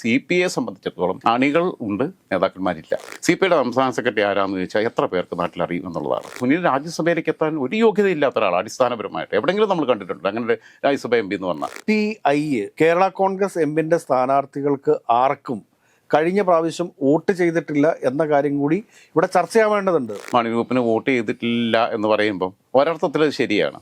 C P ഐയെ സംബന്ധിച്ചിടത്തോളം അണികൾ ഉണ്ട് നേതാക്കന്മാരില്ല. സി പി ഐയുടെ സംസ്ഥാന സെക്രട്ടറി ആരാന്ന് ചോദിച്ചാൽ എത്ര പേർക്ക് നാട്ടിൽ അറിയും എന്നുള്ളതാണ്. സുനിൽ രാജ്യസഭയിലേക്ക് എത്താൻ ഒരു യോഗ്യതയില്ലാത്ത ഒരാൾ അടിസ്ഥാനപരമായിട്ട്. എവിടെയെങ്കിലും നമ്മൾ കണ്ടിട്ടുണ്ട് അങ്ങനെ ഒരു രാജ്യസഭ എം പി എന്ന് പറഞ്ഞാൽ. പി ഐ കേരള കോൺഗ്രസ് എമ്പിന്റെ സ്ഥാനാർത്ഥികൾക്ക് ആർക്കും കഴിഞ്ഞ പ്രാവശ്യം വോട്ട് ചെയ്തിട്ടില്ല എന്ന കാര്യം കൂടി ഇവിടെ ചർച്ചയാവേണ്ടതുണ്ട് മണി ഗ്രൂപ്പിന് വോട്ട് ചെയ്തിട്ടില്ല എന്ന് പറയുമ്പം ഒരർത്ഥത്തിൽ ശരിയാണ്.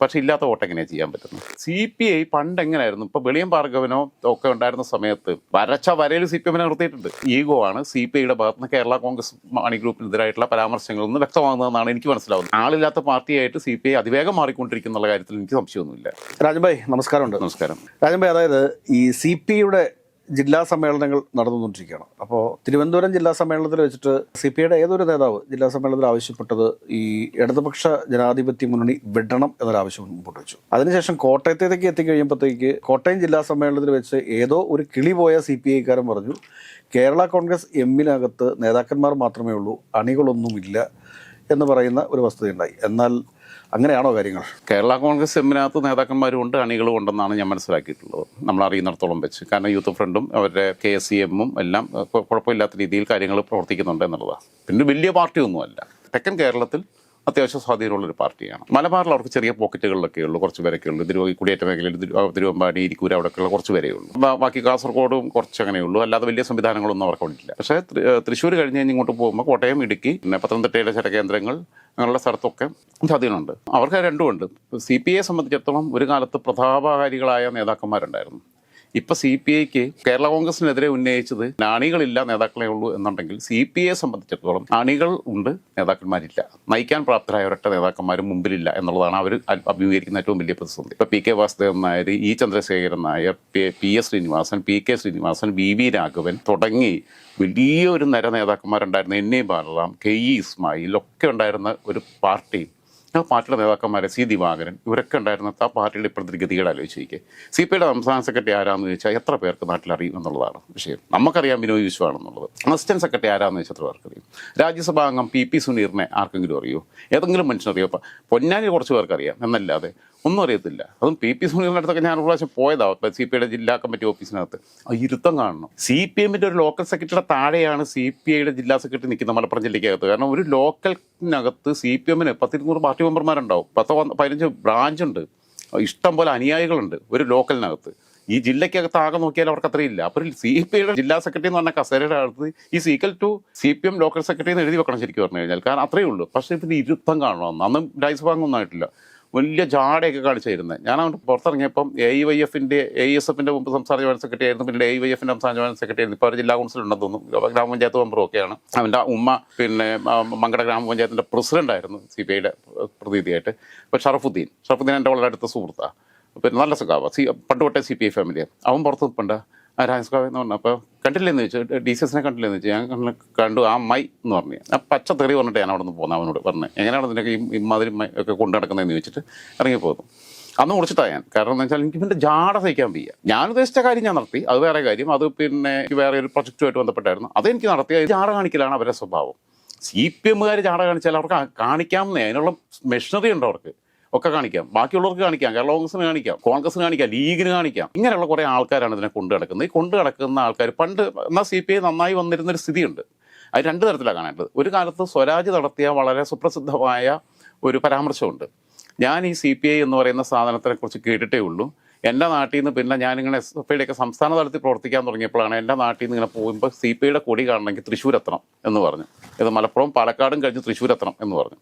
പക്ഷെ ഇല്ലാത്ത വോട്ട് എങ്ങനെയാണ് ചെയ്യാൻ പറ്റുന്നത്? സി പി ഐ പണ്ട് എങ്ങനെയായിരുന്നു? ഇപ്പൊ വെളിയം ഭാർഗവനോ ഒക്കെ ഉണ്ടായിരുന്ന സമയത്ത് വരച്ച വരയിൽ സി പി എമ്മിനെ നിർത്തിയിട്ടുണ്ട്. ഈഗോ ആണ് സി പി ഐയുടെ ഭാഗത്ത് നിന്ന് കേരള കോൺഗ്രസ് മാണി ഗ്രൂപ്പിനെതിരായിട്ടുള്ള പരാമർശങ്ങളിൽ നിന്ന് വ്യക്തമാകുന്നതെന്നാണ് എനിക്ക് മനസ്സിലാവുന്നത്. ആളില്ലാത്ത പാർട്ടിയായിട്ട് സി പി ഐ അതിവേഗം മാറിക്കൊണ്ടിരിക്കുന്ന കാര്യത്തിൽ എനിക്ക് സംശയമൊന്നുമില്ല. രാജൻഭായ് നമസ്കാരമുണ്ട്. നമസ്കാരം. രാജൻഭായ് അതായത് ഈ സി പി ഐയുടെ ജില്ലാ സമ്മേളനങ്ങൾ നടന്നുകൊണ്ടിരിക്കുകയാണ്. അപ്പോൾ തിരുവനന്തപുരം ജില്ലാ സമ്മേളനത്തിൽ വെച്ചിട്ട് സി പി ഐയുടെ ഏതൊരു നേതാവ് ജില്ലാ സമ്മേളനത്തിൽ ആവശ്യപ്പെട്ടത് ഈ ഇടതുപക്ഷ ജനാധിപത്യ മുന്നണി വിടണം എന്നൊരാവശ്യം മുമ്പോട്ട് വെച്ചു. അതിനുശേഷം കോട്ടയത്തേക്ക് എത്തിക്കഴിയുമ്പോഴത്തേക്ക് കോട്ടയം ജില്ലാ സമ്മേളനത്തിൽ വെച്ച് ഏതോ ഒരു കിളി പോയ സി പി ഐക്കാരൻ പറഞ്ഞു കേരള കോൺഗ്രസ് എമ്മിനകത്ത് നേതാക്കന്മാർ മാത്രമേ ഉള്ളൂ അണികളൊന്നുമില്ല എന്ന് പറയുന്ന ഒരു വസ്തുതയുണ്ടായി എന്നാൽ അങ്ങനെയാണോ കാര്യങ്ങൾ? കേരള കോൺഗ്രസ് എമ്മിനകത്ത് നേതാക്കന്മാരും ഉണ്ട് അണികളും ഉണ്ടെന്നാണ് ഞാൻ മനസ്സിലാക്കിയിട്ടുള്ളത്. നമ്മൾ അറിയുന്നിടത്തോളം വെച്ച്. കാരണം യൂത്ത് ഫ്രണ്ടും അവരുടെ കെ എസ് സി എമ്മും എല്ലാം കുഴപ്പമില്ലാത്ത രീതിയിൽ കാര്യങ്ങൾ പ്രവർത്തിക്കുന്നുണ്ട് എന്നുള്ളതാണ് പിന്നെ വലിയ പാർട്ടിയൊന്നുമല്ല. തെക്കൻ കേരളത്തിൽ അത്യാവശ്യം സ്വാധീനമുള്ള ഒരു പാർട്ടിയാണ്. മലബാറിൽ അവർക്ക് ചെറിയ പോക്കറ്റുകളിലൊക്കെ ഉള്ളൂ കുറച്ച് പേരൊക്കെ ഉള്ളൂ. തിരുവ കുടിയേറ്റ മേഖലയിൽ തിരു- തിരുവമ്പാടി ഇരിക്കൂർ അവിടെയൊക്കെയുള്ള കുറച്ച് പേരേ ഉള്ളൂ. ബാക്കി കാസർഗോഡും കുറച്ച് അങ്ങനെ ഉള്ളൂ. അല്ലാതെ വലിയ സംവിധാനങ്ങളൊന്നും അവർക്ക് അവിടെ ഇല്ല പക്ഷേ തൃശ്ശൂർ കഴിഞ്ഞ് കഴിഞ്ഞ് ഇങ്ങോട്ട് പോകുമ്പോൾ കോട്ടയം ഇടുക്കി പിന്നെ പത്തനംതിട്ടയിലെ ചില കേന്ദ്രങ്ങൾ അങ്ങനെയുള്ള സ്ഥലത്തൊക്കെ സ്വാധീനമുണ്ട്. അവർക്ക് രണ്ടുമുണ്ട് സി പി ഐയെ സംബന്ധിച്ചിടത്തോളം ഒരു കാലത്ത് പ്രതാപകാരികളായ നേതാക്കന്മാരുണ്ടായിരുന്നു. ഇപ്പൊ സി പി ഐക്ക് കേരള കോൺഗ്രസിനെതിരെ ഉന്നയിച്ചത് നാണികളില്ല നേതാക്കളെ ഉള്ളൂ എന്നുണ്ടെങ്കിൽ സി പി ഐയെ സംബന്ധിച്ചിടത്തോളം അണികൾ ഉണ്ട് നേതാക്കന്മാരില്ല. നയിക്കാൻ പ്രാപ്തരായ ഒരൊറ്റ നേതാക്കന്മാരും മുമ്പിലില്ല എന്നുള്ളതാണ് അവർ അഭിമുഖീകരിക്കുന്ന ഏറ്റവും വലിയ പ്രതിസന്ധി. ഇപ്പൊ P K Vasudevan Nair E Chandrasekharan Nair P- S Srinivasan P K Srinivasan V V Raghavan തുടങ്ങി വലിയൊരു നര നേതാക്കന്മാരുണ്ടായിരുന്ന N A Balaram K E Ismail ഒക്കെ ഉണ്ടായിരുന്ന ഒരു പാർട്ടി ആ പാർട്ടിയുടെ നേതാക്കന്മാരെ സി ദിവാകരൻ ഇവരൊക്കെ ഉണ്ടായിരുന്ന ആ പാർട്ടിയുടെ ഇപ്പോഴത്തെ ഗതികേട് ആലോചിച്ചിരിക്കുക സി പി ഐയുടെ സംസ്ഥാന സെക്രട്ടറി ആരാന്ന് ചോദിച്ചാൽ എത്ര പേർക്ക് നാട്ടിൽ അറിയും എന്നുള്ളതാണ് വിഷയം. നമുക്കറിയാം ബിനോയ് വിശ്വാണെന്നുള്ളത് അസിസ്റ്റന്റ് സെക്രട്ടറി ആരാന്ന് ചോദിച്ചാൽ എത്ര പേർക്ക് അറിയും. രാജ്യസഭാ അംഗം പി പി സുനീറിനെ ആർക്കെങ്കിലും അറിയോ? ഏതെങ്കിലും മനുഷ്യനറിയോ? പൊന്നാനി കുറച്ച് പേർക്കറിയാം എന്നല്ലാതെ ഒന്നും അറിയത്തില്ല. അതും പി പി സുനീറിന്റെ അടുത്തൊക്കെ ഞാൻ ഒരു പ്രാവശ്യം പോയതാവും സി പി ഐയുടെ ജില്ലാ കമ്മിറ്റി ഓഫീസിനകത്ത്. ആ ഇരുത്തം കാണണം. സി പി എമ്മിന്റെ ഒരു ലോക്കൽ സെക്രട്ടറിയുടെ താഴെയാണ് സി പി ഐയുടെ ജില്ലാ സെക്രട്ടറി നിൽക്കുന്ന മലപ്പുറം ജില്ലയ്ക്കകത്ത്. കാരണം ഒരു ലോക്കലിനകത്ത് സി പി എമ്മിന് പത്തിരുന്നൂറ് പാർട്ടി മെമ്പർമാരുണ്ടാവും പത്തോ പതിനഞ്ച് ബ്രാഞ്ച് ഉണ്ട്. ഇഷ്ടം പോലെ അനുയായികളുണ്ട് ഒരു ലോക്കലിനകത്ത് ഈ ജില്ലയ്ക്കകത്ത് ആകെ നോക്കിയാൽ അവർക്ക് അത്രയില്ല അപ്പോൾ സി പി ഐയുടെ ജില്ലാ സെക്രട്ടറി എന്ന് പറഞ്ഞ കസേരയുടെ അടുത്ത് ഈ സീക്കൽ to C P M local secretary എന്ന് എഴുതി വെക്കണം ശരിക്കും പറഞ്ഞു കഴിഞ്ഞാൽ. കാരണം അത്രയേ ഉള്ളൂ. പക്ഷേ ഇതിന് ഇരുത്തം കാണണം. അന്നും രാജ്യസഭ അംഗമൊന്നും ആയിട്ടില്ല വലിയ ജാടയൊക്കെ കാണിച്ചായിരുന്നത് ഞാൻ അവിടെ പുറത്തിറങ്ങിയപ്പം എ ഐ വൈ എഫിന്റെ എ എസ് എഫിന്റെ മുമ്പ് സംസ്ഥാന ജോയിൻ സെക്രട്ടറി ആയിരുന്നു. പിന്നെ എ വൈ എഫിന്റെ സംസ്ഥാന ജോയിൻ സെക്രട്ടറി ആയിരുന്നു. ഇപ്പോൾ അവർ ജില്ലാ കൗൺസിൽ ഉണ്ടെന്ന് തോന്നുന്നു. ഗ്രാമപഞ്ചായത്ത് മെമ്പറും ഒക്കെയാണ് അവന്റെ ഉമ്മ പിന്നെ മങ്കട ഗ്രാമപഞ്ചായത്തിന്റെ പ്രസിഡന്റ് ആയിരുന്നു സി ബി ഐയുടെ പ്രതിനിധിയായിട്ട്. അപ്പോൾ ഷറഫുദ്ദീൻ. ഷറഫുദ്ദീൻ എന്റെ വളരെ അടുത്ത സുഹൃത്താണ് പിന്നെ നല്ല സുഖാവ സി പണ്ട് തൊട്ടേ സി പി ഐ ഫാമിലിയാണ് അവൻ പുറത്ത് നിൽപ്പുണ്ട് രാജസ്കാവ് എന്ന് പറഞ്ഞു. അപ്പോൾ കണ്ടില്ലെന്ന് ചോദിച്ചു. ഡി സി എസിനെ കണ്ടില്ലെന്ന് ചോദിച്ചു. ഞാൻ കണ്ട് ആ മൈ എന്ന് പറഞ്ഞു. ആ പച്ച തെറി പറഞ്ഞിട്ട് ഞാൻ അവിടെ നിന്ന് പോകുന്നത് അവനോട് പറഞ്ഞു. എങ്ങനെയാണ് ഇതിനൊക്കെ ഈ ഇമാതിരി മൈ ഒക്കെ കൊണ്ടു നടക്കുന്നതെന്ന് ചോദിച്ചിട്ട് ഇറങ്ങി പോകുന്നു അന്ന് കുറിച്ചിട്ടാണ് ഞാൻ. കാരണം എന്ന് വെച്ചാൽ എനിക്ക് പിന്നെ ജാട സഹിക്കാൻ വയ്യ. ഞാൻ ഉദ്ദേശിച്ച കാര്യം ഞാൻ നടത്തി. അത് വേറെ കാര്യം. അത് പിന്നെ വേറെ ഒരു പ്രൊജക്റ്റുമായിട്ട് ബന്ധപ്പെട്ടായിരുന്നു. അതെനിക്ക് നടത്തിയ ജാട കാണിക്കലാണ് അവരുടെ സ്വഭാവം. സി പി എമ്മുകാർ ജാട കാണിച്ചാൽ അവർക്ക് കാണിക്കാമെന്നേ. അതിനുള്ള മെഷീനറി ഉണ്ട് അവർക്ക്. ഒക്കെ കാണിക്കാം. ബാക്കിയുള്ളവർക്ക് കാണിക്കാം. കേരള കോൺഗ്രസിന് കാണിക്കാം. കോൺഗ്രസിന് കാണിക്കാം. ലീഗിന് കാണിക്കാം. ഇങ്ങനെയുള്ള കുറേ ആൾക്കാരാണ് ഇതിനെ കൊണ്ടു കിടക്കുന്നത് ഈ കൊണ്ടു കിടക്കുന്ന ആൾക്കാർ പണ്ട് എന്നാൽ സി പി ഐ നന്നായി വന്നിരുന്നൊരു സ്ഥിതിയുണ്ട്. അത് രണ്ട് തരത്തിലാണ് കാണേണ്ടത്. ഒരു കാലത്ത് സ്വരാജ് നടത്തിയ വളരെ സുപ്രസിദ്ധമായ ഒരു പരാമർശമുണ്ട്. ഞാൻ ഈ സി പി ഐ എന്ന് പറയുന്ന സാധനത്തിനെ കുറിച്ച് കേട്ടിട്ടേ ഉള്ളൂ. എന്റെ നാട്ടിൽ നിന്ന് പിന്നെ ഞാനിങ്ങനെ എസ് എഫ് ഐയുടെയൊക്കെ സംസ്ഥാന തലത്തിൽ പ്രവർത്തിക്കാൻ തുടങ്ങിയപ്പോഴാണ് എന്റെ നാട്ടിൽ നിന്ന് ഇങ്ങനെ പോകുമ്പോൾ സി പി ഐയുടെ കൊടി കാണണമെങ്കിൽ തൃശ്ശൂർ എത്തണം എന്ന് പറഞ്ഞു. ഇത് മലപ്പുറം പാലക്കാടും കഴിഞ്ഞ് തൃശ്ശൂർ എത്തണം എന്ന് പറഞ്ഞു.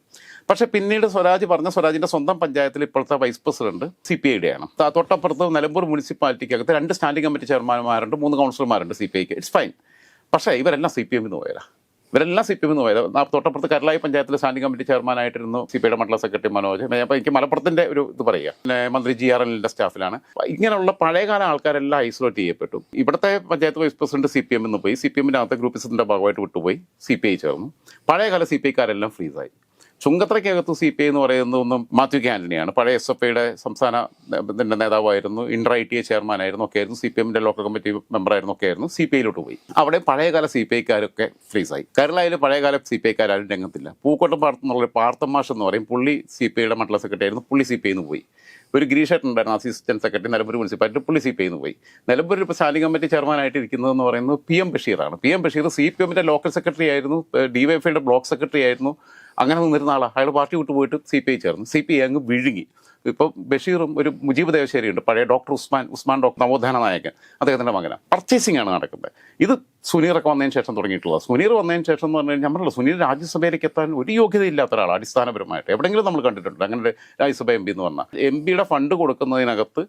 പക്ഷേ പിന്നീട് സ്വരാജ് പറഞ്ഞ സ്വരാജിന്റെ സ്വന്തം പഞ്ചായത്തിൽ ഇപ്പോഴത്തെ വൈസ് പ്രസിഡന്റ് സി പി ഐയുടെയാണ്. തൊട്ടപ്പുറത്ത് നിലമ്പൂർ മുനിസിപ്പാലിറ്റിക്കകത്ത് രണ്ട് സ്റ്റാൻഡിംഗ് കമ്മിറ്റി ചെയർമാൻമാരുണ്ട് മൂന്ന് കൗൺസിലർമാരുണ്ട് സി പി ഐക്ക്. ഇറ്റ്സ് ഫൈൻ പക്ഷേ ഇവരെല്ലാം സി പി എമ്മിൽ നിന്ന് പോയതാ ഇവരെല്ലാം സി പി എമ്മിൽ പോയത്. തൊട്ടപ്പുറത്ത് കരലായി പഞ്ചായത്തിലെ സ്റ്റാൻഡിംഗ് കമ്മിറ്റി ചെയർമാനായിട്ടിരുന്നു സി പി ഐയുടെ മണ്ഡല സെക്രട്ടറി മനോജ് അപ്പോൾ എനിക്ക് മലപ്പുറത്തിന്റെ ഒരു ഇത് പറയുക. പിന്നെ മന്ത്രി ജി ആർ എല്ലിന്റെ സ്റ്റാഫിലാണ്. ഇങ്ങനെയുള്ള പഴയകാല ആൾക്കാരെല്ലാം ഐസൊലേറ്റ് ചെയ്യപ്പെട്ടു. ഇവിടുത്തെ panchayat vice president C P എമ്മിൽ നിന്ന് പോയി. സി പി എമ്മിന്റെ അകത്തെ ഗ്രൂപ്പിസത്തിന്റെ ഭാഗമായിട്ട് വിട്ടുപോയി. സി പി ഐ ചേർന്നു. പഴയകാല സി പി ഐക്കാരെല്ലാം ഫ്രീസായി. ചുങ്കത്രയ്ക്കകത്ത് സി പി ഐ എന്ന് പറയുന്നത് ഒന്നും മാത്യു കെ ആന്റണിയാണ് പഴയ എസ് എഫ് ഐയുടെ സംസ്ഥാന ഇതിന്റെ നേതാവായിരുന്നു. ഇൻഡർ ഐ ടി എ ചെയർമാനായിരുന്നു ഒക്കെ ആയിരുന്നു സി പി എമ്മിന്റെ ലോക്കൽ കമ്മിറ്റി മെമ്പറായിരുന്നു ഒക്കെ ആയിരുന്നു സി പി ഐയിലോട്ട് പോയി. അവിടെ പഴയകാല സി പി ഐക്കാരൊക്കെ ഫ്രീസായി. കേരളയിൽ പഴയകാല സി പി ഐക്കാരും രംഗത്തില്ല. പൂക്കോട്ടം പാർത്തുന്നുള്ള പാർത്തമാഷ് എന്ന് പറയും. പുള്ളി സി പി ഐയുടെ മണ്ഡല സെക്രട്ടറി ആയിരുന്നു. പുള്ളി സി പി ഐന്ന് പോയി. ഒരു ഗിരീഷേട്ടൻ ഉണ്ടായിരുന്നു അസിസ്റ്റന്റ് സെക്രട്ടറി നിലമ്പൂർ മുനിസിപ്പാലിറ്റി. പുള്ളി സി പി ഐന്ന് പോയി. നിലമ്പൂർ ഇപ്പോൾ സ്റ്റാൻഡിംഗ് കമ്മിറ്റി ചെയർമാനായിട്ട് ഇരിക്കുന്നതെന്ന് പറയുന്നത് P M ബഷീറാണ്. P M Basheer C P എമ്മിന്റെ ലോക്കൽ സെക്രട്ടറി ആയിരുന്നു. ഡിവൈഎഫ്ഐയുടെ ബ്ലോക്ക് സെക്രട്ടറി ആയിരുന്നു. അങ്ങനെ നിന്നിരുന്ന ആളാണ് അയാൾ പാർട്ടി വിട്ടു പോയിട്ട് സി പി ഐ ചേർന്നു. സി പി ഐ അങ്ങ് വിഴുങ്ങി. ഇപ്പോൾ ബഷീറും ഒരു മുജീബ് ദേവശേരി ഉണ്ട് പഴയ ഡോക്ടർ ഉസ്മാൻ ഉസ്മാൻ ഡോക്ടർ നവോത്ഥാന നായകൻ. അദ്ദേഹത്തിന്റെ മകനാണ് പർച്ചേസിംഗ് ആണ് നടക്കുന്നത്. ഇത് സുനീറൊക്കെ വന്നതിന് ശേഷം തുടങ്ങിയിട്ടുള്ളത്. സുനീർ വന്നതിന് ശേഷം എന്ന് പറഞ്ഞു കഴിഞ്ഞാൽ നമ്മളല്ല സുനീർ രാജ്യസഭയിലേക്ക് എത്താൻ ഒരു യോഗ്യതയില്ലാത്ത ഒരാളാണ് അടിസ്ഥാനപരമായിട്ട്. എവിടെയെങ്കിലും നമ്മൾ കണ്ടിട്ടുണ്ട്. അങ്ങനെ രാജ്യസഭ എം പി എന്ന് പറഞ്ഞാൽ എം പിയുടെ ഫണ്ട് കൊടുക്കുന്നതിനകത്ത്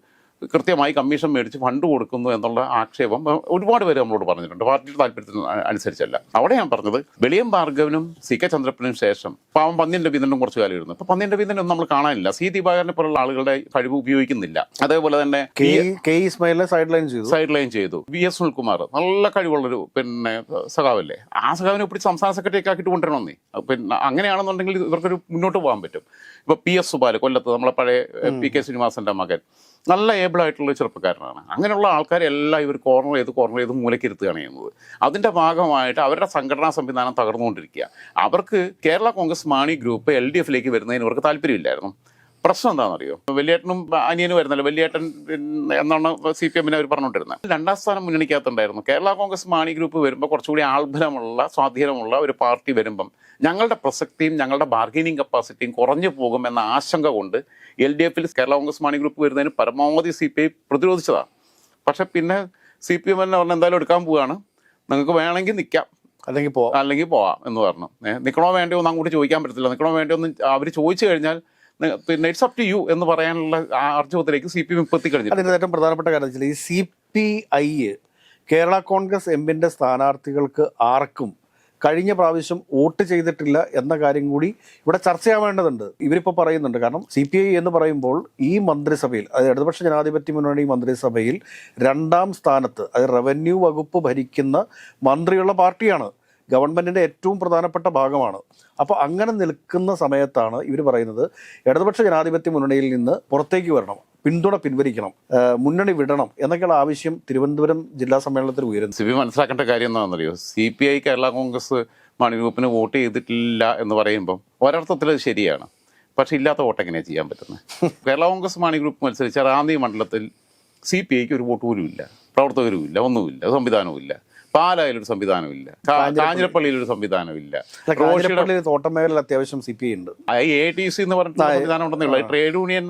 കൃത്യമായി കമ്മീഷൻ മേടിച്ച് ഫണ്ട് കൊടുക്കുന്നു എന്നുള്ള ആക്ഷേപം ഒരുപാട് പേര് നമ്മളോട് പറഞ്ഞിട്ടുണ്ട്. പാർട്ടിയുടെ താല്പര്യത്തിന് അനുസരിച്ചല്ല. അവിടെ ഞാൻ പറഞ്ഞത് വെളിയം ഭാർഗവനും സി കെ ചന്ദ്രപ്പനും ശേഷം പാവം പന്നിയൻ രവീന്ദ്രനും കുറച്ച് കാലം ഇരുന്നു. അപ്പൊ പന്നിയൻ രവീന്ദ്രനും നമ്മൾ കാണാനില്ല. സി ദീപാകരനെ പോലുള്ള ആളുകളുടെ കഴിവ് ഉപയോഗിക്കുന്നില്ല. അതേപോലെ തന്നെ കെ ഇസ്മായിലിനെ സൈഡ് ലൈൻ ചെയ്തു. സൈഡ് ലൈൻ ചെയ്തു. വി എസ് സുനിൽകുമാർ നല്ല കഴിവുള്ളൊരു പിന്നെ സഖാവല്ലേ? ആ സഖാവിനെ പിടിച്ച് സംസ്ഥാന സെക്രട്ടറി ഒക്കെ ആക്കിയിട്ട് കൊണ്ടുവരണമെന്നേ പിന്നെ അങ്ങനെയാണെന്നുണ്ടെങ്കിൽ ഇവർക്കൊരു മുന്നോട്ട് പോകാൻ പറ്റും. ഇപ്പൊ പി എസ് സുബാൽ കൊല്ലത്ത് നമ്മളെ പഴയ പി കെ ശ്രീനിവാസന്റെ മകൻ. നല്ല ഏബിൾ ആയിട്ടുള്ള ചെറുപ്പക്കാരനാണ്. അങ്ങനെയുള്ള ആൾക്കാരെ എല്ലാം ഇവർ കോർണർ ചെയ്ത് കോർണർ ചെയ്ത് മൂലക്കിരുത്തുകയാണ് ചെയ്യുന്നത്. അതിന്റെ ഭാഗമായിട്ട് അവരുടെ സംഘടനാ സംവിധാനം തകർന്നുകൊണ്ടിരിക്കുക. അവർക്ക് Kerala Congress Mani group L D എഫിലേക്ക് വരുന്നതിന് അവർക്ക് താല്പര്യമില്ലായിരുന്നു. പ്രശ്നം എന്താണെന്നറിയോ? വലിയേട്ടനും അനിയനും വരുന്നല്ലോ. വലിയേട്ടൻ എന്നാണ് സി പി എമ്മിനെ അവർ പറഞ്ഞുകൊണ്ടിരുന്നത്. രണ്ടാം സ്ഥാനം മുന്നണിക്കകത്തുണ്ടായിരുന്നു. കേരള കോൺഗ്രസ് മാണി ഗ്രൂപ്പ് വരുമ്പോൾ കുറച്ചുകൂടി ആൾബലമുള്ള സ്വാധീനമുള്ള ഒരു പാർട്ടി വരുമ്പം ഞങ്ങളുടെ പ്രസക്തിയും ഞങ്ങളുടെ ബാർഗൈനിങ് കപ്പാസിറ്റിയും കുറഞ്ഞു പോകും എന്ന ആശങ്ക കൊണ്ട് എൽ ഡി എഫിൽ കേരള കോൺഗ്രസ് മാണി ഗ്രൂപ്പ് വരുന്നതിന് പരമാവധി സി പി ഐ പ്രതിരോധിച്ചതാണ്. പക്ഷെ പിന്നെ സി പി എം എന്നെ പറഞ്ഞ എന്തായാലും എടുക്കാൻ പോവുകയാണ്. നിങ്ങൾക്ക് വേണമെങ്കിൽ നിൽക്കാം അല്ലെങ്കിൽ പോവാം. അല്ലെങ്കിൽ പോവാം എന്ന് പറഞ്ഞു. നിൽക്കണോ വേണ്ടയോ ഒന്നും അങ്ങോട്ട് ചോദിക്കാൻ പറ്റത്തില്ല. നിൽക്കണോ വേണ്ടയോ എന്ന് അവർ ചോദിച്ചു കഴിഞ്ഞാൽ പിന്നെ ഇറ്റ്സ് അപ് ടു യു എന്ന് പറയാനുള്ള ആർജവത്തിലേക്ക് സി പി എം എത്തി എത്തിക്കഴിഞ്ഞു അതിന്റെ ഏറ്റവും പ്രധാനപ്പെട്ട കാര്യം വെച്ചാൽ ഈ C P I Kerala Congress എമ്മിന്റെ സ്ഥാനാർത്ഥികൾക്ക് ആർക്കും കഴിഞ്ഞ പ്രാവശ്യം വോട്ട് ചെയ്തിട്ടില്ല എന്ന കാര്യം കൂടി ഇവിടെ ചർച്ചയാവേണ്ടതുണ്ട് ഇവരിപ്പോൾ പറയുന്നുണ്ട്. കാരണം സി പി ഐ എന്ന് പറയുമ്പോൾ ഈ മന്ത്രിസഭയിൽ അതായത് ഇടതുപക്ഷ ജനാധിപത്യ മുന്നണി മന്ത്രിസഭയിൽ രണ്ടാം സ്ഥാനത്ത് അതായത് റവന്യൂ വകുപ്പ് ഭരിക്കുന്ന മന്ത്രിയുള്ള പാർട്ടിയാണ്. ഗവൺമെന്റിന്റെ ഏറ്റവും പ്രധാനപ്പെട്ട ഭാഗമാണ്. അപ്പോൾ അങ്ങനെ നിൽക്കുന്ന സമയത്താണ് ഇവർ പറയുന്നത് ഇടതുപക്ഷ ജനാധിപത്യ മുന്നണിയിൽ നിന്ന് പുറത്തേക്ക് വരണം പിന്തുണ പിൻവലിക്കണം മുന്നണി വിടണം എന്നൊക്കെയുള്ള ആവശ്യം തിരുവനന്തപുരം ജില്ലാ സമ്മേളനത്തിൽ ഉയരുന്നു. സി പി മനസ്സിലാക്കേണ്ട കാര്യം എന്താണെന്നറിയോ? C P I Kerala Congress Mani ഗ്രൂപ്പിന് വോട്ട് ചെയ്തിട്ടില്ല എന്ന് പറയുമ്പം ഒരർത്ഥത്തിൽ അത് ശരിയാണ്. പക്ഷെ ഇല്ലാത്ത വോട്ട് എങ്ങനെയാണ് ചെയ്യാൻ പറ്റുന്നത്? കേരള കോൺഗ്രസ് മാണി ഗ്രൂപ്പ് മത്സരിച്ച റാന്നി മണ്ഡലത്തിൽ സി പി ഐക്ക് ഒരു വോട്ട് പോലും ഇല്ല പ്രവർത്തകരും ഇല്ല ഒന്നുമില്ല സംവിധാനവും ഇല്ല പാലായിലൊരു സംവിധാനമില്ല. കാഞ്ഞിരപ്പള്ളിയിലൊരു സംവിധാനമില്ല. തോട്ടം മേഖലയിൽ അത്യാവശ്യം സി പി ഐ ഉണ്ട്. എ ടി സി എന്ന് പറഞ്ഞിട്ടുള്ള സംവിധാനം ഉണ്ടെന്നേ ഉള്ളൂ. ട്രേഡ് യൂണിയൻ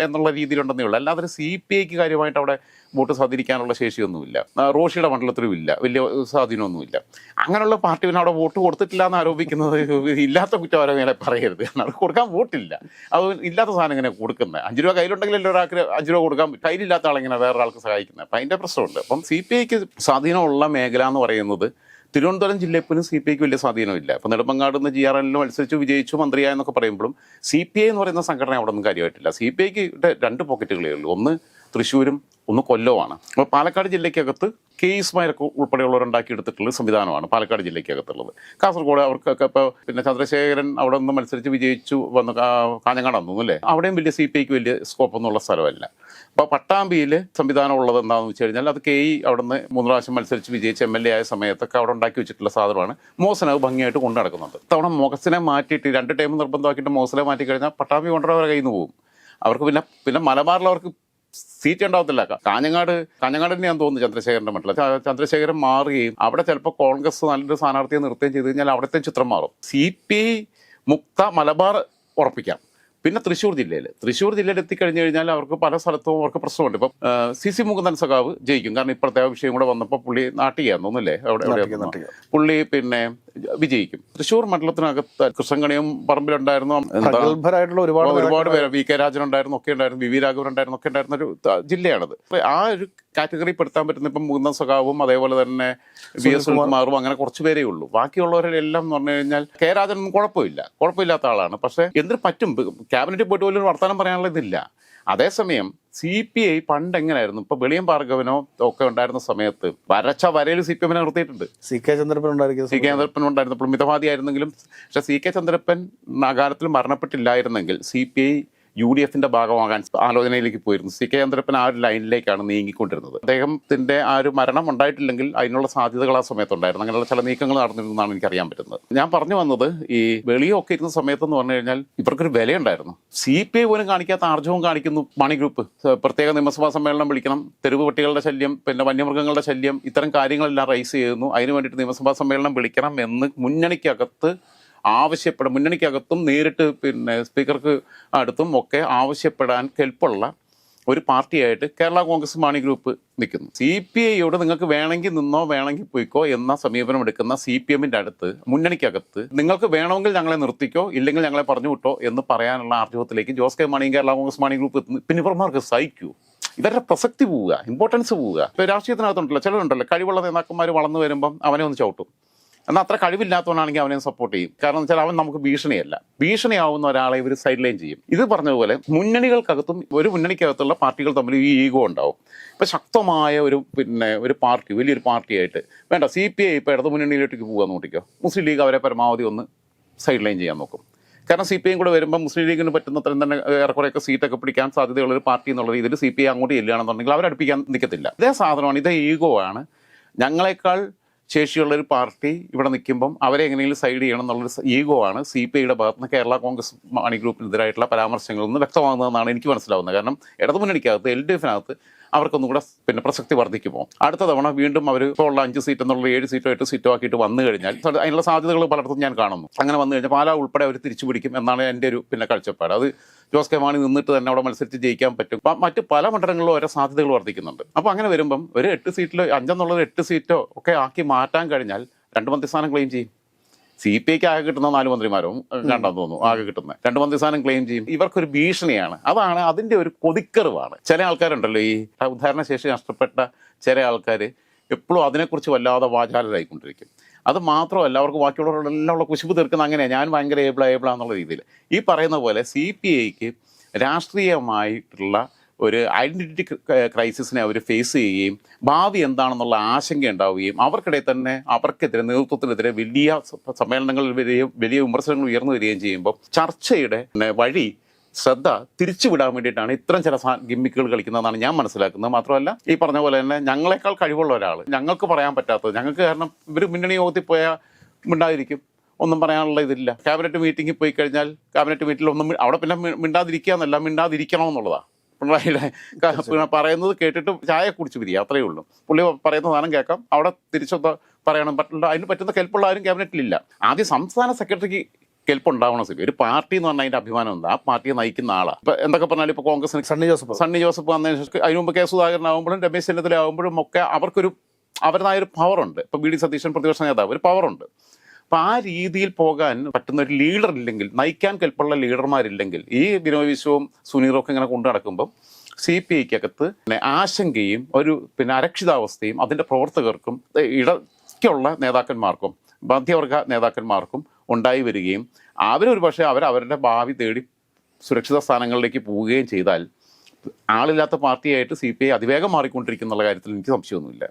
എന്നുള്ള രീതിയിലുണ്ടെന്നേ ഉള്ളൂ. അല്ലാതെ സി പി ഐക്ക് കാര്യമായിട്ട് അവിടെ വോട്ട് സ്വാധീനിക്കാനുള്ള ശേഷിയൊന്നുമില്ല. റോഷിയുടെ മണ്ഡലത്തിലും ഇല്ല വലിയ സ്വാധീനമൊന്നുമില്ല. അങ്ങനെയുള്ള പാർട്ടി പിന്നെ അവിടെ വോട്ട് കൊടുത്തിട്ടില്ല എന്ന് ആരോപിക്കുന്നത് ഇല്ലാത്ത കുറ്റവാരോപികളെ പറയരുത്. കാരണം കൊടുക്കാൻ വോട്ടില്ല. അത് ഇല്ലാത്ത സാധനം ഇങ്ങനെ കൊടുക്കുന്നത്. അഞ്ച് രൂപ കയ്യിലുണ്ടെങ്കിൽ ഒരാൾക്ക് അഞ്ച് രൂപ കൊടുക്കാൻ. കയ്യിലില്ലാത്ത ആളിങ്ങനെ വേറൊരാൾക്ക് സഹായിക്കുന്നത്. അപ്പം അതിന്റെ പ്രശ്നമുണ്ട്. അപ്പം സി പി ഐക്ക് സ്വാധീനമുള്ള മേഖല എന്ന് പറയുന്നത് തിരുവനന്തപുരം ജില്ലയിൽ പോലും സി പി ഐക്ക് വലിയ സ്വാധീനമില്ല. അപ്പം നെടുമ്പങ്ങാട് നിന്ന് ജി ആർ എല്ലിലും മത്സരിച്ച് വിജയിച്ചു മന്ത്രിയായെന്നൊക്കെ പറയുമ്പോഴും സി പി ഐ എന്ന് പറയുന്ന സംഘടന അവിടെ ഒന്നും കാര്യമായിട്ടില്ല. സി പി ഐക്ക് രണ്ട് പോക്കറ്റുകളേ ഉള്ളൂ. ഒന്ന് തൃശ്ശൂരും ഒന്ന് കൊല്ലവുമാണ്. അപ്പോൾ പാലക്കാട് ജില്ലയ്ക്കകത്ത് കെ ഇസ്മായിലൊക്കെ ഉൾപ്പെടെയുള്ളവർ ഉണ്ടാക്കിയെടുത്തിട്ടുള്ള സംവിധാനമാണ് പാലക്കാട് ജില്ലയ്ക്കകത്തുള്ളത്. കാസർഗോഡ് അവർക്കൊക്കെ ഇപ്പോൾ പിന്നെ ചന്ദ്രശേഖരൻ അവിടെ നിന്ന് മത്സരിച്ച് വിജയിച്ചു വന്ന് കാഞ്ഞങ്ങാട് വന്നു അല്ലേ? അവിടെയും വലിയ സി പി ഐക്ക് വലിയ സ്കോപ്പ് ഒന്നുള്ള സ്ഥലമല്ല. അപ്പോൾ പട്ടാമ്പിയിൽ സംവിധാനം ഉള്ളത് എന്താണെന്ന് വെച്ച് കഴിഞ്ഞാൽ അത് കെ ഇ അവിടെ നിന്ന് മൂന്ന് പ്രാവശ്യം മത്സരിച്ച് വിജയിച്ച് എം എൽ എ ആയ സമയത്തൊക്കെ അവിടെ ഉണ്ടാക്കി വെച്ചിട്ടുള്ള സാധനമാണ്. മോസന അത് ഭംഗിയായിട്ട് കൊണ്ടു നടക്കുന്നുണ്ട് തവണ മോഹസിനെ മാറ്റിയിട്ട് രണ്ട് ടൈം നിർബന്ധമാക്കിയിട്ട് മോസനെ മാറ്റി കഴിഞ്ഞാൽ പട്ടാമ്പി കൊണ്ടുവരവരെ കയ്യിൽ നിന്ന് പോകും അവർക്ക് പിന്നെ പിന്നെ മലബാറിൽ അവർക്ക് സീറ്റ് ഉണ്ടാവത്തില്ല. കാഞ്ഞങ്ങാട് കാഞ്ഞങ്ങാട് തന്നെയാന്ന് തോന്നുന്നു ചന്ദ്രശേഖരന്റെ മണ്ഡലം. ച- ചന്ദ്രശേഖരൻ മാറുകയും അവിടെ ചിലപ്പോൾ കോൺഗ്രസ് നല്ലൊരു സ്ഥാനാർത്ഥിയെ നിർത്തുകയും ചെയ്തു കഴിഞ്ഞാൽ അവിടുത്തെ ചിത്രം മാറും. സി പി മുക്ത മലബാർ ഉറപ്പിക്കാം. പിന്നെ തൃശ്ശൂർ ജില്ലയിൽ തൃശ്ശൂർ ജില്ലയിൽ എത്തിക്കഴിഞ്ഞു കഴിഞ്ഞാൽ അവർക്ക് പല സ്ഥലത്തും അവർക്ക് പ്രശ്നമുണ്ട്. ഇപ്പം സി സി മുകുന്ദൻ സഖാവ് ജയിക്കും. കാരണം ഇപ്പോഴത്തെ ആ വിഷയം കൂടെ വന്നപ്പോൾ പുള്ളി നാട്ടിയാന്ന് തോന്നുന്നില്ലേ അവിടെ പുള്ളി പിന്നെ വിജയിക്കും. തൃശ്ശൂർ മണ്ഡലത്തിനകത്ത് കൃഷ്ണങ്കണിയും പറമ്പിലുണ്ടായിരുന്നു. പ്രഗത്ഭരായിട്ടുള്ള ഒരുപാട് ഒരുപാട് പേര്. വി കെ രാജൻ ഉണ്ടായിരുന്നു ഒക്കെ ഉണ്ടായിരുന്നു. വി വി രാഘവൻ ഉണ്ടായിരുന്നു ഒക്കെ ഉണ്ടായിരുന്ന ഒരു ജില്ലയാണത്. ആ ഒരു കാറ്റഗറി പെടുത്താൻ പറ്റുന്ന ഇപ്പം മുകുന്ദൻ സഖാവും അതേപോലെ തന്നെ വി എസ് സുകുമാറും അങ്ങനെ കുറച്ച് പേരേ ഉള്ളൂ. ബാക്കിയുള്ളവരെല്ലാം എന്ന് പറഞ്ഞു കഴിഞ്ഞാൽ കെ രാജനൊന്നും കുഴപ്പമില്ല. കുഴപ്പമില്ലാത്ത ആളാണ്. പക്ഷേ എന്തിനു പറ്റും? ക്യാബിനറ്റിൽ പോയിട്ട് പോലും ഒരു വർത്തമാനം പറയാനുള്ള ഇതില്ല. അതേസമയം സി പി ഐ പണ്ട് എങ്ങനെയായിരുന്നു? ഇപ്പൊ വെളിയം ഭാർഗവനോ ഒക്കെ ഉണ്ടായിരുന്ന സമയത്ത് വരച്ച വരയിൽ സി പി എമ്മിനെ നിർത്തിയിട്ടുണ്ട്. സി കെ ചന്ദ്രപ്പൻ ഉണ്ടായിരിക്കും സി കെ ചന്ദ്രപ്പൻ ഉണ്ടായിരുന്നപ്പോൾ മിതവാദി ആയിരുന്നെങ്കിലും പക്ഷെ സി കെ ചന്ദ്രപ്പൻ അകാലത്തിൽ മരണപ്പെട്ടില്ലായിരുന്നെങ്കിൽ C P I U D എഫിന്റെ ഭാഗമാകാൻ ആലോചനയിലേക്ക് പോയിരുന്നു. സി കെ ചന്ദ്രപ്പൻ ആ ഒരു ലൈനിലേക്കാണ് നീങ്ങിക്കൊണ്ടിരുന്നത്. അദ്ദേഹത്തിന്റെ ആ ഒരു മരണം ഉണ്ടായിട്ടില്ലെങ്കിൽ അതിനുള്ള സാധ്യതകൾ ആ സമയത്തുണ്ടായിരുന്നു. അങ്ങനെയുള്ള ചില നീക്കങ്ങൾ നടന്നിരുന്നതാണ് എനിക്ക് അറിയാൻ പറ്റുന്നത്. ഞാൻ പറഞ്ഞു വന്നത് ഈ വെളിയൊക്കെ ഇരുന്ന സമയത്ത് എന്ന് പറഞ്ഞു കഴിഞ്ഞാൽ ഇവർക്കൊരു വിലയുണ്ടായിരുന്നു. സി പി ഐ പോലും കാണിക്കാത്ത ആർജവും കാണിക്കുന്നു മണി ഗ്രൂപ്പ്. പ്രത്യേക നിയമസഭാ സമ്മേളനം വിളിക്കണം. തെരുവ് പട്ടികളുടെ ശല്യം പിന്നെ വന്യമൃഗങ്ങളുടെ ശല്യം ഇത്തരം കാര്യങ്ങളെല്ലാം റൈസ് ചെയ്യുന്നു. അതിനു വേണ്ടിയിട്ട് നിയമസഭാ സമ്മേളനം വിളിക്കണം എന്ന് മുന്നണിക്കകത്ത് ആവശ്യപ്പെടാൻ മുന്നണിക്കകത്തും നേരിട്ട് പിന്നെ സ്പീക്കർക്ക് അടുത്തും ഒക്കെ ആവശ്യപ്പെടാൻ കെൽപ്പുള്ള ഒരു പാർട്ടിയായിട്ട് കേരള കോൺഗ്രസ് മാണി ഗ്രൂപ്പ് നിൽക്കുന്നു. സി പി ഐയോട് നിങ്ങൾക്ക് വേണമെങ്കിൽ നിന്നോ വേണമെങ്കിൽ പോയിക്കോ എന്ന സമീപനം എടുക്കുന്ന സി പി എമ്മിന്റെ അടുത്ത് മുന്നണിക്കകത്ത് നിങ്ങൾക്ക് വേണമെങ്കിൽ ഞങ്ങളെ നിർത്തിക്കോ ഇല്ലെങ്കിൽ ഞങ്ങളെ പറഞ്ഞു വിട്ടോ എന്ന് പറയാനുള്ള ആർജവത്തിലേക്ക് ജോസ് കെ മാണിയും കേരള കോൺഗ്രസ് മാണി ഗ്രൂപ്പ് എത്തുന്നു. പിന്നെ ഇവർമാർക്ക് സഹിക്കൂ. ഇവരുടെ പ്രസക്തി പോവുക ഇമ്പോർട്ടൻസ് പോവുക. ഇപ്പോൾ രാഷ്ട്രീയത്തിനകത്തുണ്ടല്ലോ ചിലരുണ്ടല്ലോ കഴിവുള്ള നേതാക്കന്മാർ വളർന്നു വരുമ്പം അവനെ ഒന്ന് ചവിട്ടും. എന്നാൽ അത്ര കഴിവില്ലാത്തവനാണെങ്കിൽ അവനെ സപ്പോർട്ട് ചെയ്യും. കാരണം വെച്ചാൽ അവൻ നമുക്ക് ഭീഷണിയല്ല. ഭീഷണിയാവുന്ന ഒരാളെ ഇവർ സൈഡ് ലൈൻ ചെയ്യും. ഇത് പറഞ്ഞതുപോലെ മുന്നണികൾക്കകത്തും ഒരു മുന്നണിക്കകത്തുള്ള പാർട്ടികൾ തമ്മിൽ ഈ ഈഗോ ഉണ്ടാവും. ഇപ്പം ശക്തമായ ഒരു പിന്നെ ഒരു പാർട്ടി വലിയൊരു പാർട്ടിയായിട്ട്. വേണ്ട സി പി ഐ ഇപ്പോൾ ഇടതു മുന്നണിയിലേക്ക് പോകാൻ നോട്ടിക്കോ മുസ്ലിം ലീഗ് അവരെ പരമാവധി ഒന്ന് സൈഡ് ലൈൻ ചെയ്യാൻ നോക്കും. കാരണം സി പി ഐ കൂടെ വരുമ്പോൾ മുസ്ലിം ലീഗിന് പറ്റുന്ന അത്രയും തന്നെ ഏറെക്കുറെയൊക്കെ സീറ്റൊക്കെ പിടിക്കാൻ സാധ്യതയുള്ള ഒരു പാർട്ടി എന്നുള്ള രീതിയിൽ സി പി ഐ അങ്ങോട്ട് ചെല്ലുകയാണെന്നുണ്ടെങ്കിൽ അവരടുപ്പിക്കാൻ നിൽക്കത്തില്ല ഇതേ സാധനമാണ് ഇതേ ഈഗോ ആണ്. ഞങ്ങളെക്കാൾ ശേഷിയുള്ള ഒരു പാർട്ടി ഇവിടെ നിൽക്കുമ്പം അവരെ എങ്ങനെയെങ്കിലും സൈഡ് ചെയ്യണം എന്നുള്ളൊരു ഈഗോ ആണ് സി പി ഐയുടെ ഭാഗത്ത് നിന്ന് കേരള കോൺഗ്രസ് മാണി ഗ്രൂപ്പിനെതിരായിട്ടുള്ള പരാമർശങ്ങളിൽ നിന്ന് വ്യക്തമാകുന്നതെന്നാണ് എനിക്ക് മനസ്സിലാവുന്നത്. കാരണം ഇടതുമുന്നണിക്കകത്ത് എൽ ഡി എഫിനകത്ത് അവർക്കൊന്നും കൂടെ പിന്നെ പ്രസക്തി വർദ്ധിക്കുമോ? അടുത്ത തവണ വീണ്ടും അവർ ഇപ്പോൾ ഉള്ള അഞ്ച് സീറ്റ് എന്നുള്ള ഏഴ് സീറ്റോ എട്ട് സീറ്റോ ആക്കിയിട്ട് വന്നു കഴിഞ്ഞാൽ അതിനുള്ള സാധ്യതകൾ പലർത്തും ഞാൻ കാണുന്നു. അങ്ങനെ വന്നു കഴിഞ്ഞാൽ പാലാ ഉൾപ്പെടെ അവർ തിരിച്ചു പിടിക്കും എന്നാണ് എന്റെ ഒരു പിന്നെ കാഴ്ചപ്പാട്. അത് ജോസ് കെ മാണി നിന്നിട്ട് തന്നെ അവിടെ മത്സരിച്ച് ജയിക്കാൻ പറ്റും. മറ്റ് പല മണ്ഡലങ്ങളിലും ഓരോ സാധ്യതകൾ വർദ്ധിക്കുന്നുണ്ട്. അപ്പോൾ അങ്ങനെ വരുമ്പം ഒരു എട്ട് സീറ്റിലോ അഞ്ചെന്നുള്ളത് എട്ട് സീറ്റോ ഒക്കെ ആക്കി മാറ്റാൻ കഴിഞ്ഞാൽ രണ്ട് മന്ത്രിസ്ഥാനം ക്ലെയിം ചെയ്യും. സി പി ഐക്ക് ആകെ കിട്ടുന്ന നാല് മന്ത്രിമാരും കണ്ടെന്ന് തോന്നുന്നു ആകെ കിട്ടുന്ന രണ്ട് മന്ത്രിസ്ഥാനം ക്ലെയിം ചെയ്യും. ഇവർക്കൊരു ഭീഷണിയാണ്. അതാണ് അതിന്റെ ഒരു കൊതിക്കറിവാണ് ചില ആൾക്കാരുണ്ടല്ലോ ഈ ഉദാഹരണശേഷി നഷ്ടപ്പെട്ട ചില ആൾക്കാർ എപ്പോഴും അതിനെക്കുറിച്ച് വല്ലാതെ വാചാലരായിക്കൊണ്ടിരിക്കും. അത് മാത്രമല്ല അവർക്ക് ബാക്കിയുള്ളവരോടെല്ലാം ഉള്ള കുശിപ്പ് തീർക്കുന്ന അങ്ങനെയാണ് ഞാൻ ഭയങ്കര ഏബിൾ ഏബിള എന്നുള്ള രീതിയിൽ. ഈ പറയുന്ന പോലെ സി പി ഐക്ക് രാഷ്ട്രീയമായിട്ടുള്ള ഒരു ഐഡന്റിറ്റി ക്രൈസിസിനെ അവർ ഫേസ് ചെയ്യുകയും ഭാവി എന്താണെന്നുള്ള ആശങ്ക ഉണ്ടാവുകയും അവർക്കിടയിൽ തന്നെ അവർക്കെതിരെ നേതൃത്വത്തിനെതിരെ വലിയ സമ്മേളനങ്ങളിൽ വലിയ വലിയ വിമർശനങ്ങൾ ഉയർന്നു വരികയും ചെയ്യുമ്പോൾ ചർച്ചയുടെ വഴി ശ്രദ്ധ തിരിച്ചുവിടാൻ വേണ്ടിയിട്ടാണ് ഇത്തരം ചില ഗിമ്മിക്കുകൾ കളിക്കുന്നതെന്നാണ് ഞാൻ മനസ്സിലാക്കുന്നത്. മാത്രമല്ല ഈ പറഞ്ഞ പോലെ തന്നെ ഞങ്ങളെക്കാൾ കഴിവുള്ള ഒരാൾ ഞങ്ങൾക്ക് പറയാൻ പറ്റാത്തത് ഞങ്ങൾക്ക് കാരണം ഇവർ മുന്നണി യോഗത്തിൽ പോയാൽ മിണ്ടാതിരിക്കും. ഒന്നും പറയാനുള്ള ഇതില്ല. ക്യാബിനറ്റ് മീറ്റിംഗിൽ പോയി കഴിഞ്ഞാൽ ക്യാബിനറ്റ് മീറ്റിൽ ഒന്നും അവിടെ പിന്നെ മിണ്ടാതിരിക്കുക എന്നല്ല മിണ്ടാതിരിക്കണം എന്നുള്ളതാണ് പിണറായിയുടെ പറയുന്നത് കേട്ടിട്ട് ചായ കുടിച്ച് പിരിക്കുക അത്രയേ ഉള്ളൂ. പുള്ളി പറയുന്ന സാധനം കേൾക്കാം. അവിടെ തിരിച്ചൊന്ന് പറയണം. പറ്റില്ല അതിന് പറ്റുന്ന കെൽപ്പുള്ള ആരും ക്യാബിനറ്റിലില്ല. ആദ്യം സംസ്ഥാന സെക്രട്ടറിക്ക് കെൽപ്പുണ്ടാവണം സ്ഥിതി ഒരു പാർട്ടി എന്ന് പറഞ്ഞാൽ അതിന്റെ അഭിമാനം ഉണ്ട് ആ പാർട്ടിയെ നയിക്കുന്ന ആളാണ് ഇപ്പൊ എന്തൊക്കെ പറഞ്ഞാലും ഇപ്പൊ കോൺഗ്രസിന് സണ്ണി ജോസഫ്. സണ്ണി ജോസഫ് വന്നതിന് ശേഷം അതിന് മുമ്പ് കെ സുധാകരൻ ആകുമ്പോഴും രമേശ് ചെന്നിത്തല ആകുമ്പോഴും ഒക്കെ അവർക്കൊരു അവരുടേതായ ഒരു ഉണ്ട്. ഇപ്പൊ ബി ഡി സതീശൻ പ്രതിപക്ഷ നേതാവ് ഒരു പവറുണ്ട് അപ്പൊ ആ രീതിയിൽ പോകാൻ പറ്റുന്ന ഒരു ലീഡർ ഇല്ലെങ്കിൽ നയിക്കാൻ കെൽപ്പുള്ള ലീഡർമാരില്ലെങ്കിൽ ഈ ബിനോയ് വിശ്വവും സുനീറും ഒക്കെ ഇങ്ങനെ കൊണ്ടു നടക്കുമ്പോൾ സി പി ഐക്കകത്ത് ആശങ്കയും ഒരു പിന്നെ അരക്ഷിതാവസ്ഥയും അതിന്റെ പ്രവർത്തകർക്കും ഇടയ്ക്കുള്ള നേതാക്കന്മാർക്കും മധ്യവർഗ നേതാക്കന്മാർക്കും ഉണ്ടായി വരികയും അവരൊരു പക്ഷേ അവർ അവരുടെ ഭാവി തേടി സുരക്ഷിത സ്ഥാനങ്ങളിലേക്ക് പോവുകയും ചെയ്താൽ ആളില്ലാത്ത പാർട്ടിയായിട്ട് സി പി ഐ അതിവേഗം മാറിക്കൊണ്ടിരിക്കുന്നുള്ള കാര്യത്തിൽ എനിക്ക് സംശയമൊന്നുമില്ല.